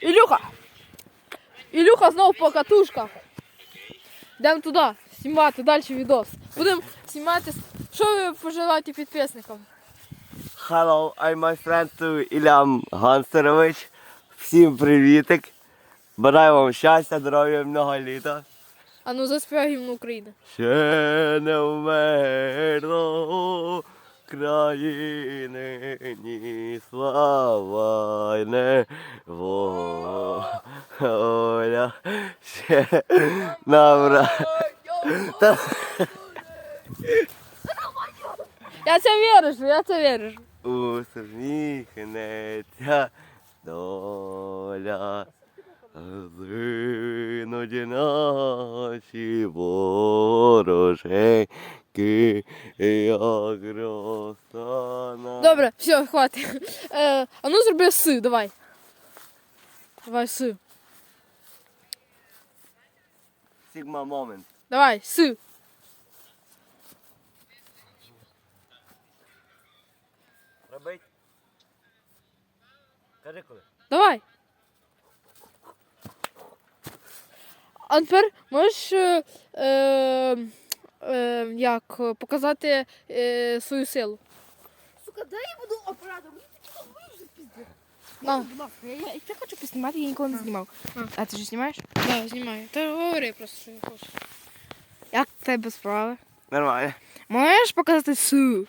Ілюха! Ілюха знову по катушках. Йдемо туди, знімати далі відос. Будемо знімати. Що ви пожелаєте підписникам? Hello, I'm my friend to Ілям Гансерович. Всім привітик. Бажаю вам щастя, здоров'я, много літа. А ну заспівай гімн України. Ще не вмерло країни, ні слава, й не воля. Ще набра. Я це вірю, я це вірю. усміхнеться доля. Згинуть наші вороженьки, як роса на... Добре, все, хватить. Е, а ну зроби си, давай. Давай си. Сігма момент. Давай, си. Робить? Кажи коли. Давай. А тепер можеш е, е, е, як, показати е, свою силу. Сука, дай я буду оператором. Мені такі Будь ласка, я, я, я хочу поснімати, я ніколи не знімав. А ти ж знімаєш? Да, знімаю. Ти говори просто, що не хочеш. Як в тебе справи? Нормально. Можеш показати су?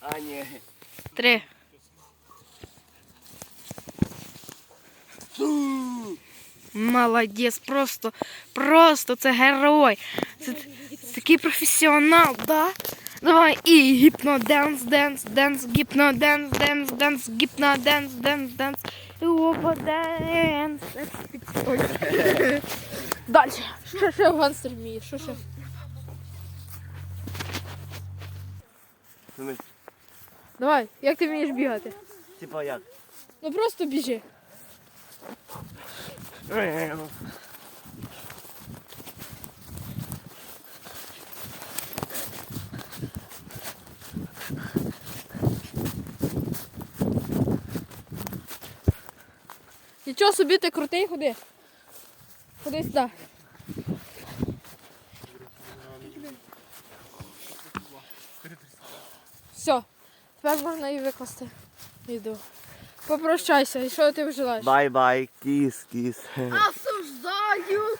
А, ні. Три. Молодець, просто, просто це герой. Це, це такий професіонал, да? Давай і гіпно денс, денс, денс, гіпно денс, денс, денс, гіпно денс, денс, денс. І опа денс. Далі. Що ще гангстер вміє? Що ще? Ти Давай, як ти вмієш бігати? Типа як? Ну просто біжи. Нічого собі ти крутий, ходи. Ходи сюди. Все, тепер можна і викласти відео. Попрощайся, і що ти вживаєш? Бай-бай, кіс, кіс. Осуждаю!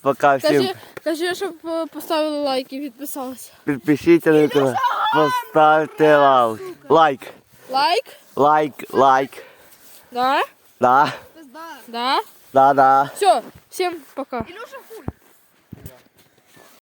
Пока всім. Кажи, кажи, щоб е, поставили лайк і підписалися. Підпишіться на канал. Поставте лайк. Лайк. Лайк? Лайк, лайк. Да? Да. Да? да, да. Все, всем пока. Илюша хуй.